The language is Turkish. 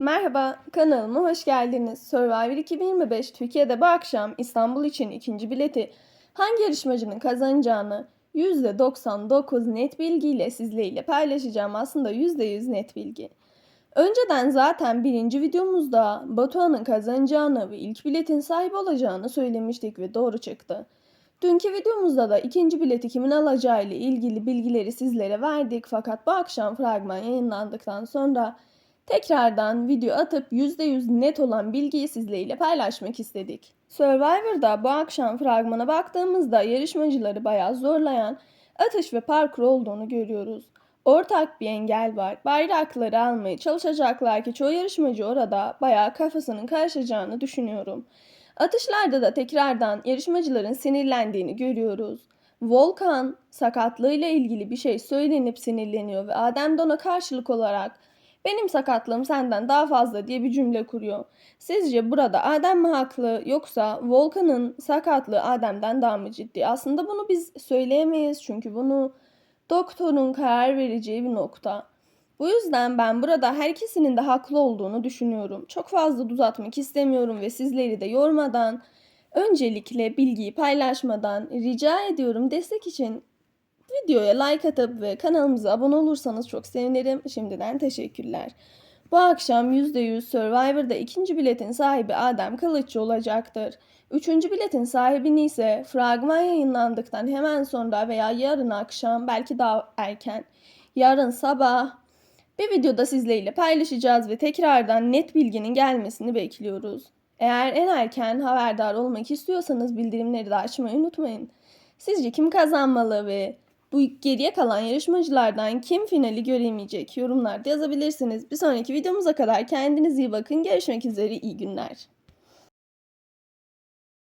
Merhaba, kanalıma hoş geldiniz. Survivor 2025 Türkiye'de bu akşam İstanbul için ikinci bileti hangi yarışmacının kazanacağını %99 net bilgiyle sizlerle paylaşacağım. Aslında %100 net bilgi. Önceden zaten birinci videomuzda Batuhan'ın kazanacağını ve ilk biletin sahibi olacağını söylemiştik ve doğru çıktı. Dünkü videomuzda da ikinci bileti kimin alacağı ile ilgili bilgileri sizlere verdik fakat bu akşam fragman yayınlandıktan sonra tekrardan video atıp %100 net olan bilgiyi sizlerle paylaşmak istedik. Survivor'da bu akşam fragmana baktığımızda yarışmacıları bayağı zorlayan atış ve parkur olduğunu görüyoruz. Ortak bir engel var. Bayrakları almaya çalışacaklar ki çoğu yarışmacı orada bayağı kafasının karışacağını düşünüyorum. Atışlarda da tekrardan yarışmacıların sinirlendiğini görüyoruz. Volkan sakatlığıyla ilgili bir şey söylenip sinirleniyor ve Adem de ona karşılık olarak benim sakatlığım senden daha fazla diye bir cümle kuruyor. Sizce burada Adem mi haklı yoksa Volkan'ın sakatlığı Adem'den daha mı ciddi? Aslında bunu biz söyleyemeyiz çünkü bunu doktorun karar vereceği bir nokta. Bu yüzden ben burada her ikisinin de haklı olduğunu düşünüyorum. Çok fazla uzatmak istemiyorum ve sizleri de yormadan öncelikle bilgiyi paylaşmadan rica ediyorum destek için videoya like atıp ve kanalımıza abone olursanız çok sevinirim. Şimdiden teşekkürler. Bu akşam %100 Survivor'da ikinci biletin sahibi Adem Kılıççı olacaktır. Üçüncü biletin sahibini ise fragman yayınlandıktan hemen sonra veya yarın akşam belki daha erken yarın sabah bir videoda sizlerle paylaşacağız ve tekrardan net bilginin gelmesini bekliyoruz. Eğer en erken haberdar olmak istiyorsanız bildirimleri de açmayı unutmayın. Sizce kim kazanmalı ve bu geriye kalan yarışmacılardan kim finali göremeyecek yorumlarda yazabilirsiniz. Bir sonraki videomuza kadar kendinize iyi bakın. Görüşmek üzere iyi günler.